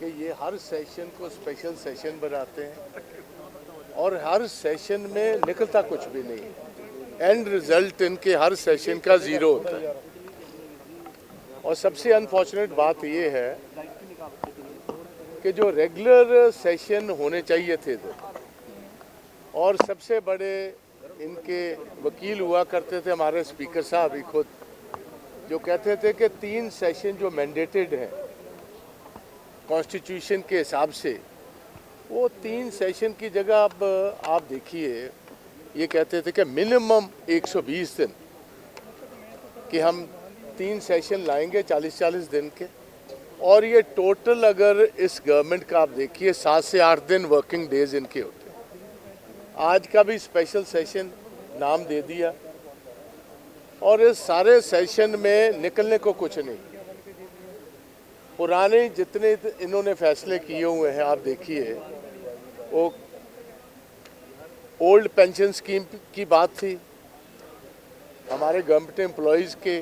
कि ये हर सेशन को स्पेशल सेशन बनाते हैं और हर सेशन में निकलता कुछ भी नहीं। एंड रिज़ल्ट इनके हर सेशन का ज़ीरो होता है। और सबसे अनफॉर्चुनेट बात ये है कि जो रेगुलर सेशन होने चाहिए थे और सबसे बड़े इनके वकील हुआ करते थे हमारे स्पीकर साहब ही खुद, जो कहते थे कि तीन सेशन जो मैंडेटेड हैं कॉन्स्टिट्यूशन के हिसाब से, वो तीन सेशन की जगह अब, आप देखिए, ये कहते थे कि मिनिमम 120 दिन कि हम तीन सेशन लाएँगे 40-40 दिन के। और ये टोटल अगर इस गवर्नमेंट का आप देखिए, सात से आठ दिन वर्किंग डेज़ इनके होते हैं। आज का भी स्पेशल सेशन नाम दे दिया। और इस सारे सेशन में निकलने को कुछ नहीं। पुराने जितने इन्होंने फैसले किए हुए हैं, आप देखिए, वो ओल्ड पेंशन स्कीम की बात थी। हमारे गवर्नमेंट एम्प्लॉयज़ के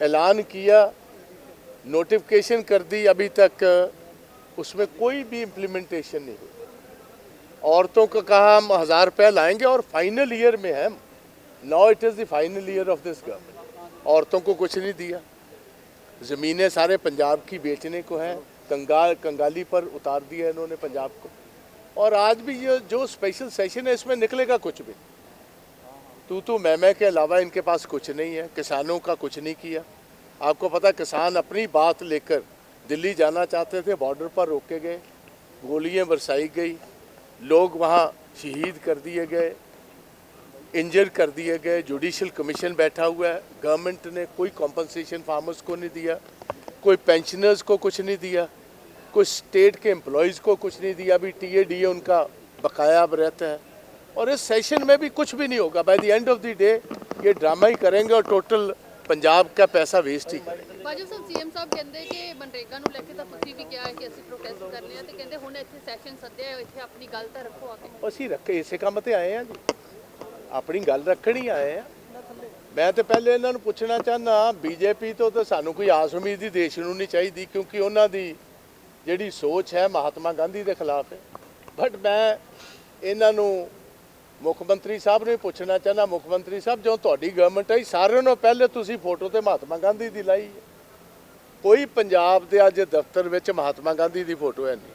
ऐलान किया नोटिफिकेशन कर दी अभी तक, उसमें कोई भी इम्प्लीमेंटेशन नहीं हुई औरतों को कहा, हम हज़ार रुपया लाएँगे और फाइनल ईयर में है now it is the final year of this government औरतों को कुछ नहीं दिया। ज़मीनें सारे पंजाब की बेचने को हैं, कंगाल, कंगाली पर उतार दिया इन्होंने पंजाब को। और आज भी ये जो स्पेशल सेशन है, इसमें निकलेगा कुछ भी। तू तू मैं मैं के अलावा इनके पास कुछ नहीं है, किसानों का कुछ नहीं किया। आपको पता किसान अपनी बात लेकर दिल्ली जाना चाहते थे बॉर्डर पर रोके गए, गोलियाँ बरसाई गई, लोग वहाँ शहीद कर दिए गए। इंजर कर दिए गए जुडिशल कमीशन बैठा हुआ है गवर्नमेंट ने कोई कॉम्पनसेशन फार्मर्स को नहीं दिया कोई पेंशनर्स को कुछ नहीं दिया कोई स्टेट के एम्प्लॉयज़ को कुछ नहीं दिया अभी टी ए डी ए उनका बकाया अब रहता है और इस सेशन में भी कुछ भी नहीं होगा by the end of the day ये ड्रामा ही करेंगे और टोटल पंजाब का पैसा वेस्ट ही करेंगे ਬਾਜੂ ਸਾਹਿਬ ਸੀਐਮ ਸਾਹਿਬ ਕਹਿੰਦੇ ਕਿ ਮਨਰੇਗਾ ਨੂੰ ਲੈ ਕੇ ਤਾਂ ਤੁਸੀਂ ਵੀ ਕਿਹਾ ਹੈ ਕਿ ਅਸੀਂ ਪ੍ਰੋਟੈਸਟ ਕਰਨੇ ਆ ਤੇ ਕਹਿੰਦੇ ਹੁਣ ਇੱਥੇ ਸੈਸ਼ਨ ਸੱਦਿਆ ਹੈ, ਇੱਥੇ ਆਪਣੀ ਗੱਲ ਤਾਂ ਰੱਖੋ ਆ ਕੇ ਅਸੀਂ ਰੱਖੇ ਇਸੇ ਕੰਮ ਤੇ ਆਏ ਆ ਜੀ ਆਪਣੀ ਗੱਲ ਰੱਖਣੀ ਆਏ ਆ। ਮੈਂ ਤੇ ਪਹਿਲੇ ਇਹਨਾਂ ਨੂੰ ਪੁੱਛਣਾ ਚਾਹੁੰਦਾ ਬੀਜੇਪੀ ਤੋਂ ਤਾਂ ਸਾਨੂੰ ਕੋਈ ਆਸ ਉਮੀਦ ਹੀ ਦੇਸ਼ ਨੂੰ ਨਹੀਂ ਚਾਹੀਦੀ ਕਿਉਂਕਿ ਉਹਨਾਂ ਦੀ ਜਿਹੜੀ ਸੋਚ ਹੈ ਮਹਾਤਮਾ ਗਾਂਧੀ ਦੇ ਖਿਲਾਫ ਹੈ। ਬਟ ਮੈਂ ਇਹਨਾਂ ਨੂੰ ਮੁੱਖ ਮੰਤਰੀ ਸਾਹਿਬ ਨੂੰ ਪੁੱਛਣਾ ਚਾਹੁੰਦਾ, ਮੁੱਖ ਮੰਤਰੀ ਸਾਹਿਬ ਜੋ ਤੁਹਾਡੀ ਗਵਰਨਮੈਂਟ ਆਈ, ਸਾਰਿਆਂ ਨੂੰ ਪਹਿਲੇ ਤੁਸੀਂ ਫੋਟੋ ਤੇ ਮਹਾਤਮਾ ਗਾਂਧੀ ਦੀ ਲਾਈ ਕੋਈ ਪੰਜਾਬ ਦੇ ਅੱਜ ਦਫ਼ਤਰ ਵਿੱਚ ਮਹਾਤਮਾ ਗਾਂਧੀ ਦੀ ਫੋਟੋ ਹੈ ਨਹੀਂ।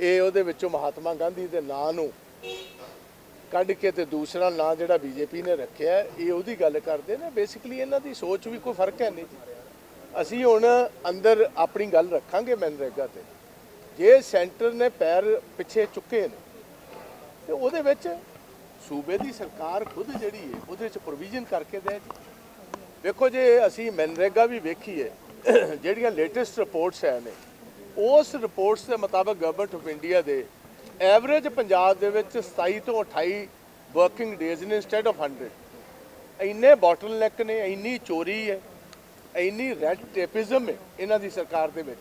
ਇਹ ਉਹਦੇ ਵਿੱਚੋਂ ਮਹਾਤਮਾ ਗਾਂਧੀ ਦੇ ਨਾਂ ਨੂੰ ਕੱਢ ਕੇ ਤੇ ਦੂਸਰਾ ਨਾਂ ਜਿਹੜਾ ਬੀਜੇਪੀ ਨੇ ਰੱਖਿਆ, ਇਹ ਉਹਦੀ ਗੱਲ ਕਰਦੇ ਨੇ। ਬੇਸਿਕਲੀ ਇਹਨਾਂ ਦੀ ਸੋਚ ਵੀ ਕੋਈ ਫ਼ਰਕ ਹੈ ਨਹੀਂ। ਜੀ ਅਸੀਂ ਹੁਣ ਅੰਦਰ ਆਪਣੀ ਗੱਲ ਰੱਖਾਂਗੇ ਮਨਰੇਗਾ ਤੇ। ਜੇ ਸੈਂਟਰ ਨੇ ਪੈਰ ਪਿੱਛੇ ਚੁੱਕੇ ਨੇ, ਤੇ ਉਹਦੇ ਵਿੱਚ ਸੂਬੇ ਦੀ ਸਰਕਾਰ ਖੁਦ ਜਿਹੜੀ ਹੈ, ਉਹਦੇ ਵਿੱਚ ਪ੍ਰੋਵੀਜ਼ਨ ਕਰਕੇ ਦੇ ਵੇਖੋ ਜੇ ਅਸੀਂ ਮਨਰੇਗਾ ਵੀ ਵੇਖੀਏ, ਜਿਹੜੀਆਂ ਲੇਟੈਸਟ ਰਿਪੋਰਟਸ ਹੈ ਨੇ, ਉਸ ਰਿਪੋਰਟਸ ਦੇ ਮੁਤਾਬਕ ਗਵਰਨਮੈਂਟ ਆਫ ਇੰਡੀਆ ਦੇ ਐਵਰੇਜ ਪੰਜਾਬ ਦੇ ਵਿੱਚ 27 ਤੋਂ 28 ਵਰਕਿੰਗ ਡੇਜ਼ ਨੇ ਇਨਸਟੈਡ ਆਫ 100 ਇੰਨੇ ਬੋਟਲ ਨੈਕ ਨੇ, ਇੰਨੀ ਚੋਰੀ ਹੈ, ਇੰਨੀ ਰੈਡ ਟੇਪਿਜ਼ਮ ਹੈ ਇਹਨਾਂ ਦੀ ਸਰਕਾਰ ਦੇ ਵਿੱਚ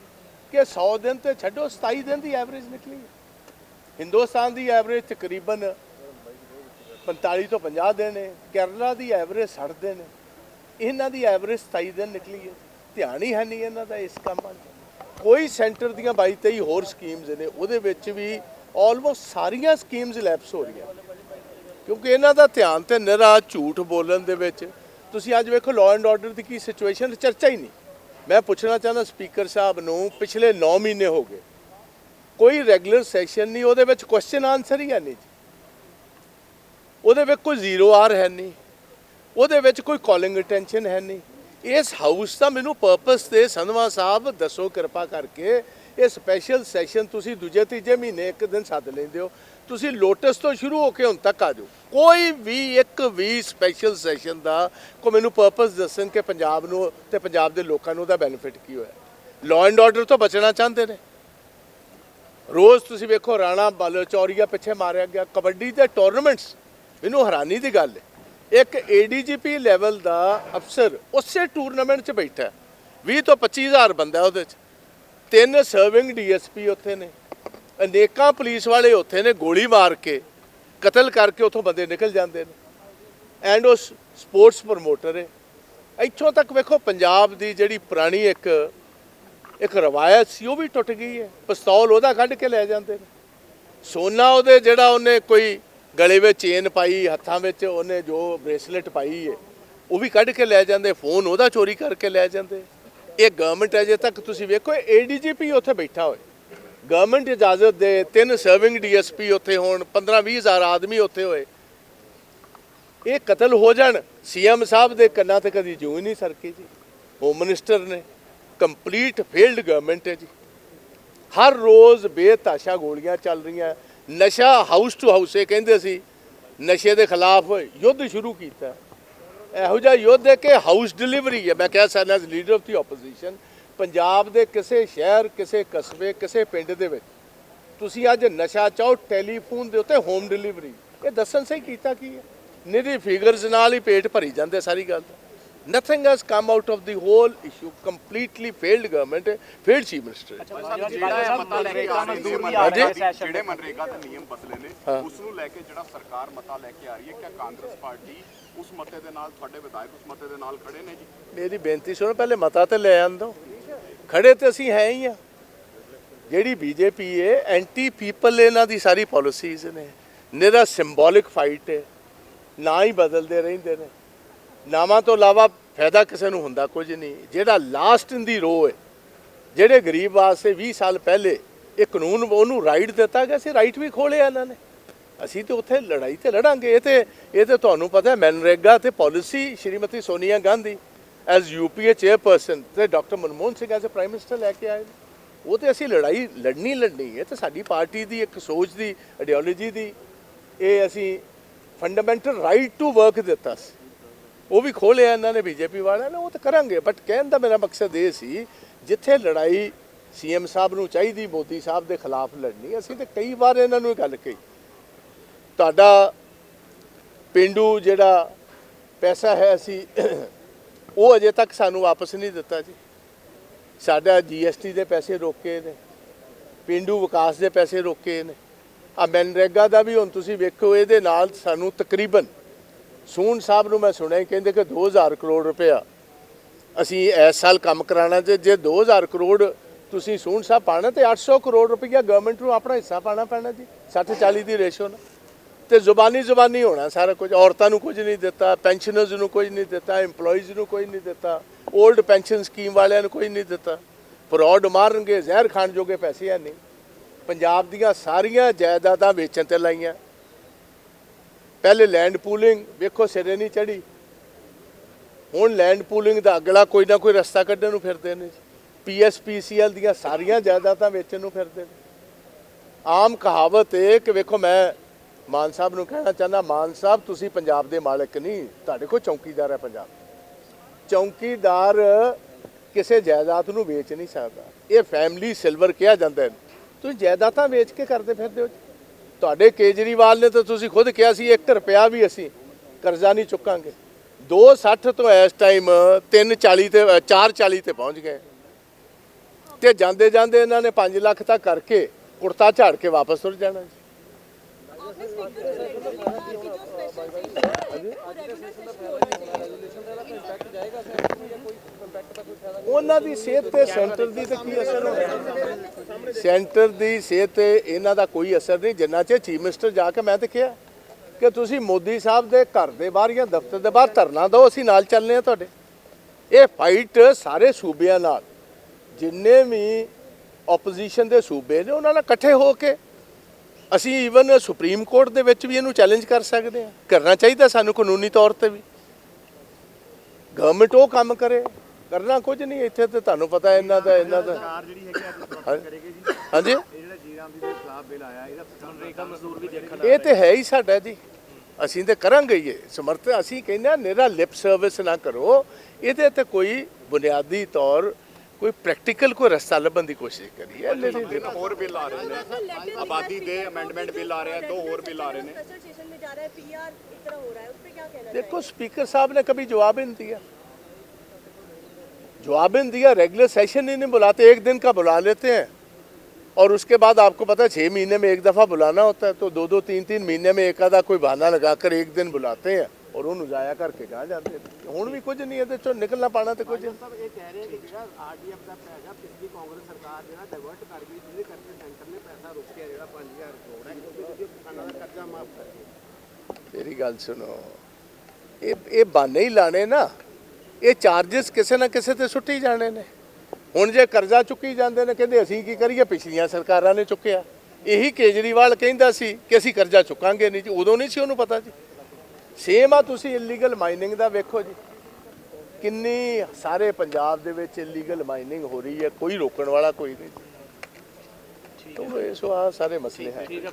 ਕਿ 100 ਦਿਨ ਤੇ ਛੱਡੋ 27 ਦਿਨ ਦੀ ਐਵਰੇਜ ਨਿਕਲੀ ਹੈ। ਹਿੰਦੁਸਤਾਨ ਦੀ ਐਵਰੇਜ ਤਕਰੀਬਨ 45 ਤੋਂ 50 ਦਿਨ ਹੈ, ਕੇਰਲਾ ਦੀ ਐਵਰੇਜ 60 ਦਿਨ ਹੈ। ਇਹਨਾਂ ਦੀ ਐਵਰੇਜ 27 ਦਿਨ ਨਿਕਲੀ ਹੈ। ਧਿਆਨ ਹੀ ਹੈ ਨਹੀਂ ਇਹਨਾਂ ਦਾ ਇਸ ਕੰਮ ਵੱਲ ਕੋਈ ਸੈਂਟਰ ਦੀਆਂ 22 23 ਹੋਰ ਸਕੀਮਸ ਨੇ, ਉਹਦੇ ਵਿੱਚ ਵੀ ਆਲਮੋਸਟ ਸਾਰੀਆਂ ਸਕੀਮਸ ਲੈਪਸ ਹੋ ਰਹੀਆਂ। ਕਿਉਂਕਿ ਇਹਨਾਂ ਦਾ ਧਿਆਨ ਤੇ ਨਿਰਾ ਝੂਠ ਬੋਲਣ ਦੇ ਵਿੱਚ। ਤੁਸੀਂ ਅੱਜ ਵੇਖੋ ਲਾਅ ਐਂਡ ਆਰਡਰ ਦੀ ਕੀ ਸਿਚੁਏਸ਼ਨ ਚਰਚਾ ਹੀ ਨਹੀਂ। ਮੈਂ ਪੁੱਛਣਾ ਚਾਹੁੰਦਾ ਸਪੀਕਰ ਸਾਹਿਬ ਨੂੰ, ਪਿਛਲੇ 9 ਮਹੀਨੇ ਹੋ ਗਏ। ਕੋਈ ਰੈਗੂਲਰ ਸੈਸ਼ਨ ਨਹੀਂ, ਉਹਦੇ ਵਿੱਚ ਕੁਐਸਚਨ ਆਨਸਰ ਹੀ ਹੈ ਨਹੀਂ ਜੀ। ਉਹਦੇ ਵਿੱਚ ਕੋਈ ਜ਼ੀਰੋ ਆਰ ਹੈ ਨਹੀਂ। ਉਹਦੇ ਵਿੱਚ ਕੋਈ ਕਾਲਿੰਗ ਅਟੈਂਸ਼ਨ ਹੈ ਨਹੀਂ। ਇਸ ਹਾਊਸ ਦਾ ਮੈਨੂੰ ਪਰਪਸ ਤੇ ਸੰਧਵਾ ਸਾਹਿਬ ਦੱਸੋ ਕਿਰਪਾ ਕਰਕੇ ਇਹ ਸਪੈਸ਼ਲ ਸੈਸ਼ਨ ਤੁਸੀਂ ਦੂਜੇ ਤੀਜੇ ਮਹੀਨੇ ਇੱਕ ਦਿਨ ਸੱਦ ਲੈਂਦੇ ਹੋ। ਤੁਸੀਂ ਲੋਟਸ ਤੋਂ ਸ਼ੁਰੂ ਹੋ ਕੇ ਹੁਣ ਤੱਕ ਆ ਜਾਓ। ਕੋਈ ਵੀ ਇੱਕ ਵੀ ਸਪੈਸ਼ਲ ਸੈਸ਼ਨ ਦਾ ਕੋ ਮੈਨੂੰ ਪਰਪਸ ਦੱਸਣ ਕਿ ਪੰਜਾਬ ਨੂੰ ਤੇ ਪੰਜਾਬ ਦੇ ਲੋਕਾਂ ਨੂੰ ਉਹਦਾ ਬੈਨੀਫਿਟ ਕੀ ਹੋਇਆ। ਲਾਅ ਐਂਡ ਆਰਡਰ ਤੋਂ ਬਚਣਾ ਚਾਹੁੰਦੇ ਨੇ। ਰੋਜ਼ ਤੁਸੀਂ ਵੇਖੋ ਰਾਣਾ ਬਲਚੌਰੀਆ ਪਿੱਛੇ ਮਾਰਿਆ ਗਿਆ। ਕਬੱਡੀ ਦੇ ਟੂਰਨਾਮੈਂਟਸ ਮੈਨੂੰ ਹੈਰਾਨੀ ਦੀ ਗੱਲ ਹੈ। ਇੱਕ ਏਡੀਜੀਪੀ ਲੈਵਲ ਦਾ ਅਫਸਰ ਉਸੇ ਟੂਰਨਾਮੈਂਟ 'ਚ ਬੈਠਾ ਹੈ। 20 ਤੋਂ 25000 ਬੰਦਾ ਉਹਦੇ 'ਚ। ਤਿੰਨ ਸਰਵਿੰਗ ਡੀਐਸਪੀ ਉੱਥੇ ਨੇ। ਅਨੇਕਾਂ ਪੁਲਿਸ ਵਾਲੇ ਉੱਥੇ ਨੇ ਗੋਲੀ ਮਾਰ ਕੇ, ਕਤਲ ਕਰਕੇ ਉੱਥੋਂ ਬੰਦੇ ਨਿਕਲ ਜਾਂਦੇ ਨੇ। ਐਂਡ ਉਹ ਸਪੋਰਟਸ ਪ੍ਰਮੋਟਰ ਹੈ ਇੱਥੋਂ ਤੱਕ ਵੇਖੋ, ਪੰਜਾਬ ਦੀ ਜਿਹੜੀ ਪੁਰਾਣੀ ਇੱਕ ਇੱਕ ਰਵਾਇਤ ਸੀ, ਉਹ ਵੀ ਟੁੱਟ ਗਈ ਹੈ। ਪਿਸਤੌਲ ਉਹਦਾ ਕੱਢ ਕੇ ਲੈ ਜਾਂਦੇ ਨੇ। ਸੋਨਾ ਉਹਦੇ ਜਿਹੜਾ ਉਹਨੇ ਕੋਈ ਗਲੇ ਵਿੱਚ ਚੇਨ ਪਾਈ, ਹੱਥਾਂ ਵਿੱਚ ਉਹਨੇ ਜੋ ਬ੍ਰੇਸਲੇਟ ਪਾਈ ਹੈ, ਉਹ ਵੀ ਕੱਢ ਕੇ ਲੈ ਜਾਂਦੇ। ਫੋਨ ਉਹਦਾ ਚੋਰੀ ਕਰਕੇ ਲੈ ਜਾਂਦੇ। ਇਹ ਗਵਰਨਮੈਂਟ ਅਜੇ ਤੱਕ ਤੁਸੀਂ ਵੇਖੋ ਏਡੀਜੀਪੀ ਉੱਥੇ ਬੈਠਾ ਹੋਏ। ਗਵਰਨਮੈਂਟ ਇਜਾਜ਼ਤ ਦੇ ਤਿੰਨ ਸਰਵਿੰਗ ਡੀਐਸਪੀ ਉੱਥੇ ਹੋਣ 15 20 ਹਜ਼ਾਰ ਆਦਮੀ ਉੱਥੇ ਹੋਏ। ਇਹ ਕਤਲ ਹੋ ਜਾਣ ਸੀਐਮ ਸਾਹਿਬ ਦੇ ਕੰਨਾਂ ਤੇ ਕਦੀ ਜੂੰ ਹੀ ਨਹੀਂ ਸਰਕੀ ਜੀ। ਹੋਮ ਮਿਨਿਸਟਰ ਨੇ ਕੰਪਲੀਟ ਫੇਲਡ ਗਵਰਨਮੈਂਟ ਹੈ ਜੀ। ਹਰ ਰੋਜ਼ ਬੇਤਾਸ਼ਾ ਗੋਲੀਆਂ ਚੱਲ ਰਹੀਆਂ। ਨਸ਼ਾ ਹਾਊਸ ਟੂ ਹਾਊਸ ਇਹ ਕਹਿੰਦੇ ਸੀ, ਨਸ਼ੇ ਦੇ ਖਿਲਾਫ ਯੁੱਧ ਸ਼ੁਰੂ ਕੀਤਾ। ਇਹੋ ਜਿਹਾ ਯੁੱਧ ਹੈ ਕਿ ਹਾਊਸ ਡਿਲੀਵਰੀ ਹੈ। ਮੈਂ ਕਹਿ ਸਕਦਾ as leader of the opposition Punjab ਦੇ ਕਿਸੇ ਸ਼ਹਿਰ, ਕਿਸੇ ਕਸਬੇ, ਕਿਸੇ ਪਿੰਡ ਦੇ ਵਿੱਚ ਤੁਸੀਂ ਅੱਜ ਨਸ਼ਾ ਚਾਹੋ ਟੈਲੀਫੋਨ ਦੇ ਉੱਤੇ ਹੋਮ ਡਿਲੀਵਰੀ ਇਹ ਦੱਸਣ ਸਹੀ ਕੀਤਾ ਕੀ ਹੈ? ਨਿਹਰੀ ਫਿਗਰਸ ਨਾਲ ਹੀ ਪੇਟ ਭਰੀ ਜਾਂਦੇ ਸਾਰੀ ਗੱਲ nothing has come out of the whole issue completely failed government failed chief minister ਜਿਹੜਾ ਇਹ ਮਤਾ ਲੈ ਕੇ ਆ ਰਹੀ ਹੈ ਹਾਂਜੀ। ਜਿਹੜੇ ਮਨਰੇਗਾ ਦੇ ਨਿਯਮ ਬਦਲੇ ਨੇ। ਉਸ ਨੂੰ ਲੈ ਕੇ ਜਿਹੜਾ ਸਰਕਾਰ ਮਤਾ ਲੈ ਕੇ ਆ ਰਹੀ ਹੈ ਕਿ ਕਾਂਗਰਸ ਪਾਰਟੀ ਉਸ ਮਤੇ ਦੇ ਨਾਲ ਤੁਹਾਡੇ ਵਿਧਾਇਕ ਉਸ ਮਤੇ ਦੇ ਨਾਲ ਖੜੇ ਨੇ ਜੀ? ਮੇਰੀ ਬੇਨਤੀ ਸੁਣੋ ਪਹਿਲੇ ਮਤਾ ਤੇ ਲੈ ਆਂਦੋ। ਖੜੇ ਤੇ ਅਸੀਂ ਹੈ ਹੀ ਆ। ਜਿਹੜੀ ਬੀਜੇਪੀ ਹੈ ਐਂਟੀ ਪੀਪਲ ਇਹਨਾਂ ਦੀ ਸਾਰੀ ਪਾਲਿਸੀਜ਼ ਨੇ। ਨਿਹਰਾ ਸਿੰਬੋਲਿਕ ਫਾਈਟ ਹੈ ਨਾ ਹੀ ਬਦਲਦੇ ਰਹਿੰਦੇ ਨੇ। ਨਾਵਾਂ ਤੋਂ ਇਲਾਵਾ ਫਾਇਦਾ ਕਿਸੇ ਨੂੰ ਹੁੰਦਾ ਕੁਝ ਨਹੀਂ। ਜਿਹੜਾ ਲਾਸਟ ਇਨ ਦੀ ਰੋ ਹੈ, ਜਿਹੜੇ ਗਰੀਬ ਵਾਸਤੇ 20 ਸਾਲ ਪਹਿਲੇ ਇਹ ਕਾਨੂੰਨ ਉਹਨੂੰ ਰਾਈਟ ਦਿੱਤਾ ਗਿਆ ਸੀ ਰਾਈਟ ਵੀ ਖੋਲਿਆ ਇਹਨਾਂ ਨੇ। ਅਸੀਂ ਤੇ ਉੱਥੇ ਲੜਾਈ ਤੇ ਲੜਾਂਗੇ। ਇਹ ਤੇ ਇਹ ਤੇ ਤੁਹਾਨੂੰ ਪਤਾ ਹੈ, ਮਨਰੇਗਾ ਤੇ policy Shrimati Sonia Gandhi as UPA chairperson ਤੇ doctor Manmohan Singh as prime minister ਲੈ ਕੇ ਆਏ ਨੇ। ਉਹ ਤੇ ਅਸੀਂ ਲੜਾਈ ਲੜਨੀ ਲੜਨੀ ਹੈ ਤੇ ਸਾਡੀ ਪਾਰਟੀ ਦੀ ਇੱਕ ਸੋਚ ਦੀ ਆਈਡੀਓਲੋਜੀ ਦੀ, ਇਹ ਅਸੀਂ ਫੰਡਾਮੈਂਟਲ ਰਾਈਟ ਟੂ ਵਰਕ ਦਿੱਤਾ ਸੀ। ਉਹ ਵੀ ਖੋਲਿਆ ਇਹਨਾਂ ਨੇ ਬੀਜੇਪੀ ਵਾਲਿਆਂ ਨੇ, ਉਹ ਤਾਂ ਕਰਾਂਗੇ। ਬਟ ਕਹਿਣ ਦਾ ਮੇਰਾ ਮਕਸਦ ਇਹ ਸੀ, ਜਿੱਥੇ ਲੜਾਈ ਸੀਐਮ ਸਾਹਿਬ ਨੂੰ ਚਾਹੀਦੀ, ਮੋਦੀ ਸਾਹਿਬ ਦੇ ਖਿਲਾਫ ਲੜਨੀ, ਅਸੀਂ ਤਾਂ ਕਈ ਵਾਰ ਇਹਨਾਂ ਨੂੰ ਇਹ ਗੱਲ ਕਹੀ। ਤੁਹਾਡਾ ਪਿੰਡੂ ਜਿਹੜਾ ਪੈਸਾ ਹੈ ਅਸੀਂ, ਉਹ ਅਜੇ ਤੱਕ ਸਾਨੂੰ ਵਾਪਸ ਨਹੀਂ ਦਿੱਤਾ ਜੀ। ਸਾਡਾ ਜੀਐਸਟੀ ਦੇ ਪੈਸੇ ਰੋਕੇ ਨੇ, ਪਿੰਡੂ ਵਿਕਾਸ ਦੇ ਪੈਸੇ ਰੋਕੇ ਨੇ। ਆ ਮਨਰੇਗਾ ਦਾ ਵੀ ਹੁਣ ਤੁਸੀਂ ਵੇਖੋ, ਇਹਦੇ ਨਾਲ ਸਾਨੂੰ ਤਕਰੀਬਨ ਸੂਨ ਸਾਹਿਬ ਨੂੰ ਮੈਂ ਸੁਣਿਆ, ਕਹਿੰਦੇ ਕਿ 2000 ਕਰੋੜ ਰੁਪਇਆ ਅਸੀਂ ਇਸ ਸਾਲ ਕੰਮ ਕਰਾਣਾ ਤੇ ਜੇ 2000 ਕਰੋੜ ਤੁਸੀਂ ਸੂਨ ਸਾਹਿਬ ਪਾਣਾ ਤੇ 800 ਕਰੋੜ ਰੁਪਇਆ ਗਵਰਨਮੈਂਟ ਨੂੰ ਆਪਣਾ ਹਿੱਸਾ ਪਾਣਾ ਪੈਣਾ ਜੀ 60 40 ਦੀ ਰੇਸ਼ੋ ਨਾਲ। ਤੇ ਜ਼ੁਬਾਨੀ ਜ਼ੁਬਾਨੀ ਹੋਣਾ ਸਾਰਾ ਕੁਝ, ਔਰਤਾਂ ਨੂੰ ਕੁਝ ਨਹੀਂ ਦਿੱਤਾ ਪੈਨਸ਼ਨਰਸ ਨੂੰ ਕੁਝ ਨਹੀਂ ਦਿੱਤਾ, EMPLOYEES ਨੂੰ ਕੁਝ ਨਹੀਂ ਦਿੱਤਾ 올ਡ ਪੈਨਸ਼ਨ ਸਕੀਮ ਵਾਲਿਆਂ ਨੂੰ ਕੁਝ ਨਹੀਂ ਦਿੱਤਾ। ਫਰੋਡ ਮਾਰਨਗੇ, ਜ਼ਹਿਰ ਖਾਣ ਜੋਗੇ ਪੈਸੇ ਹੈ ਨਹੀਂ। ਪੰਜਾਬ ਦੀਆਂ ਸਾਰੀਆਂ ਜਾਇਦਾਦਾਂ ਵੇਚਣ ਤੇ ਲਾਈਆਂ। ਪਹਿਲੇ ਲੈਂਡ ਪੂਲਿੰਗ ਵੇਖੋ ਸਿਰੇ ਨਹੀਂ ਚੜੀ ਹੁਣ ਲੈਂਡ ਪੂਲਿੰਗ ਦਾ ਅਗਲਾ ਕੋਈ ਨਾ ਕੋਈ ਰਸਤਾ ਕੱਢਣ ਨੂੰ ਫਿਰਦੇ ਨੇ ਪੀਐਸਪੀਸੀਐਲ ਦੀਆਂ ਸਾਰੀਆਂ ਜਾਇਦਾਦਾਂ ਵੇਚਣ ਨੂੰ ਫਿਰਦੇ ਨੇ। ਆਮ ਕਹਾਵਤ ਹੈ ਕਿ ਵੇਖੋ ਮੈਂ ਮਾਨ ਸਾਹਿਬ ਨੂੰ ਕਹਿਣਾ ਚਾਹੁੰਦਾ, ਮਾਨ ਸਾਹਿਬ ਤੁਸੀਂ ਪੰਜਾਬ ਦੇ ਮਾਲਕ ਨਹੀਂ, ਤੁਹਾਡੇ ਕੋਲ ਚੌਕੀਦਾਰ ਹੈ ਪੰਜਾਬ। ਚੌਕੀਦਾਰ ਕਿਸੇ ਜਾਇਦਾਦ ਨੂੰ ਵੇਚ ਨਹੀਂ ਸਕਦਾ। ਇਹ ਫੈਮਿਲੀ ਸਿਲਵਰ ਕਿਹਾ ਜਾਂਦਾ ਹੈ। ਤੁਸੀਂ ਜਾਇਦਾਦਾਂ ਵੇਚ ਕੇ ਕਰਦੇ ਫਿਰਦੇ ਹੋ ਤੁਹਾਡੇ ਕੇਜਰੀਵਾਲ ਨੇ ਤਾਂ ਤੁਸੀਂ ਖੁਦ ਕਿਹਾ ਸੀ 1 ਰੁਪਿਆ ਵੀ ਅਸੀਂ ਕਰਜ਼ਾ ਨਹੀਂ ਚੁੱਕਾਂਗੇ। 260 ਤੋਂ ਇਸ ਟਾਈਮ 340 ਤੇ ਅ, 440 ਤੇ ਪਹੁੰਚ ਗਏ। ਤੇ ਜਾਂਦੇ ਜਾਂਦੇ ਇਹਨਾਂ ਨੇ 5 ਲੱਖ ਤੱਕ ਕਰਕੇ ਕੁੜਤਾ ਝਾੜ ਕੇ ਵਾਪਸ ਤੁਰ ਜਾਣਾ ਜੀ। ਉਹਨਾਂ ਦੀ ਸਿਹਤ ਤੇ ਸੈਂਟਰ ਦੀ ਤੇ ਕੀ ਅਸਰ ਹੋਣਾ ਸੈਂਟਰ ਦੀ ਸਿਹਤ ਤੇ ਇਹਨਾਂ ਦਾ ਕੋਈ ਅਸਰ ਨਹੀਂ, ਜਿੰਨਾ ਚਿਰ ਚੀਫ ਮਿਨਿਸਟਰ ਜਾ ਕੇ ਮੈਂ ਤੇ ਕਿਹਾ ਕਿ ਤੁਸੀਂ ਮੋਦੀ ਸਾਹਿਬ ਦੇ ਘਰ ਦੇ ਬਾਹਰ ਜਾਂ ਦਫ਼ਤਰ ਦੇ ਬਾਹਰ ਧਰਨਾ ਦਿਓ, ਅਸੀਂ ਨਾਲ ਚੱਲਨੇ ਆ ਤੁਹਾਡੇ। ਇਹ ਫਾਈਟ ਸਾਰੇ ਸੂਬਿਆਂ ਨਾਲ, ਜਿੰਨੇ ਵੀ ਆਪੋਜੀਸ਼ਨ ਦੇ ਸੂਬੇ ਨੇ, ਉਹਨਾਂ ਨਾਲ ਇਕੱਠੇ ਹੋ ਕੇ ਅਸੀਂ ਈਵਨ ਸੁਪਰੀਮ ਕੋਰਟ ਦੇ ਵਿੱਚ ਵੀ ਇਹਨੂੰ ਚੈਲੰਜ ਕਰ ਸਕਦੇ ਹਾਂ। ਕਰਨਾ ਚਾਹੀਦਾ ਸਾਨੂੰ ਕਾਨੂੰਨੀ ਤੌਰ ਤੇ ਵੀ। ਗਵਰਨਮੈਂਟ ਉਹ ਕੰਮ ਕਰੇ। ਕਰਨਾ ਕੁਝ ਨਹੀਂ ਇੱਥੇ ਤੇ ਤੁਹਾਨੂੰ ਪਤਾ ਇਹਨਾਂ ਦਾ ਇਹਨਾਂ ਦਾ। ਹਾਂਜੀ? ਇਹ ਜਿਹੜਾ ਜੀਰਾਮ ਜੀ ਦੇ ਖਿਲਾਫ ਬਿੱਲ ਆਇਆ ਇਹਦਾ ਮਨਰੇਗਾ ਮਜ਼ਦੂਰ ਵੀ ਦੇਖਣ ਇਹ ਤੇ ਹੈ ਹੀ ਸਾਡਾ ਜੀ। ਅਸੀਂ ਤੇ ਕਰਾਂਗੇ ਹੀ ਸਮਰਥ ਅਸੀਂ ਕਹਿੰਦੇ ਆ ਨੇਰਾ ਲਿਪ ਸਰਵਿਸ ਨਾ ਕਰੋ। ਇਹਦੇ ਤੇ ਕੋਈ ਬੁਨਿਆਦੀ ਤੌਰ ਕੋਈ ਪ੍ਰੈਕਟੀਕਲ ਕੋਈ ਰਸਤਾ ਲੱਭਣ ਦੀ ਕੋਸ਼ਿਸ਼ ਕਰੀ ਹੈ ਲੈ ਲੈ ਹੋਰ ਬਿੱਲ ਆ ਰਹੇ ਨੇ। ਆਬਾਦੀ ਦੇ ਅਮੈਂਡਮੈਂਟ ਬਿੱਲ ਆ ਰਿਹਾ ਦੋ ਹੋਰ ਬਿੱਲ ਆ ਰਹੇ ਨੇ। ਦੇਖੋ ਸਪੀਕਰ ਸਾਹਿਬ ਨੇ ਕभी ਜਵਾਬ ਹੀ ਨਹੀਂ ਦਿਆ नहीं दिया जवाब ही नहीं दिया रेगुलर सेशन ही नहीं बुलाते एक दिन का बुला लेते हैं और उसके बाद आपको पता है छः महीने में एक दफ़ा बुलाना होता है तो दो दो तीन तीन महीने में एक आधा कोई बहाना लगाकर एक दिन बुलाते हैं ਔਰ ਉਹਨੂੰ ਜ਼ਾਇਆ ਕਰਕੇ ਗਾਹ ਜਾਂਦੇ ਨੇ। ਹੁਣ ਵੀ ਕੁਝ ਨਹੀਂ ਇਹਦੇ ਚੋਂ ਨਿਕਲਣਾ ਪਾਣਾ ਤੇ ਕੁਝ ਨਹੀਂ। ਸਭ ਇਹ ਕਹਿ ਰਹੇ ਕਿ ਜਿਹੜਾ ਆਰਡੀਐਫ ਦਾ ਪੈਸਾ ਪਿਛਲੀ ਕਾਂਗਰਸ ਸਰਕਾਰ ਜਿਹੜਾ ਡਾਇਵਰਟ ਕਰ ਗਈ ਜਿਹਦੇ ਕਰਕੇ ਸੈਂਟਰ ਨੇ ਪੈਸਾ ਰੋਕਿਆ ਜਿਹੜਾ 5000 ਕਰੋੜ ਹੈ ਕਿਉਂਕਿ ਕਿਸਾਨਾਂ ਦਾ ਕਰਜ਼ਾ ਮਾਫ ਕਰ ਗਿਆ ਮੇਰੀ ਗੱਲ ਸੁਣੋ ਇਹ ਇਹ ਬਾਨੇ ਹੀ ਲਾਣੇ ਨਾ ਇਹ ਚਾਰजेस ਕਿਸੇ ਨਾ ਕਿਸੇ ਤੇ ਸੁੱਟੀ ਜਾਣੇ ਨੇ। ਹੁਣ ਜੇ ਕਰਜ਼ਾ ਚੁੱਕੀ ਜਾਂਦੇ ਨੇ, ਕਹਿੰਦੇ ਅਸੀਂ ਕੀ ਕਰੀਏ? ਪਿਛਲੀਆਂ ਸਰਕਾਰਾਂ ਨੇ ਚੁੱਕਿਆ। ਇਹੀ ਕੇਜਰੀਵਾਲ ਕਹਿੰਦਾ ਸੀ ਕਿ ਅਸੀਂ ਕਰਜ਼ਾ ਚੁੱਕਾਂਗੇ ਨਹੀਂ ਜੀ। ਉਦੋਂ ਨਹੀਂ ਸੀ ਉਹਨੂੰ ਪਤਾ ਜੀ। ਸੇਮ ਆ ਤੁਸੀਂ ਇਲੀਗਲ ਮਾਈਨਿੰਗ ਦਾ ਵੇਖੋ ਜੀ। ਕਿੰਨੀ ਸਾਰੇ ਪੰਜਾਬ ਦੇ ਵਿੱਚ ਇਲੀਗਲ ਮਾਈਨਿੰਗ ਹੋ ਰਹੀ ਹੈ। ਕੋਈ ਰੋਕਣ ਵਾਲਾ ਕੋਈ ਨਹੀਂ। ਜੀ ਤੋਂ ਸੋ ਆ ਸਾਰੇ ਮਸਲੇ ਹੈ। ਠੀਕ ਹੈ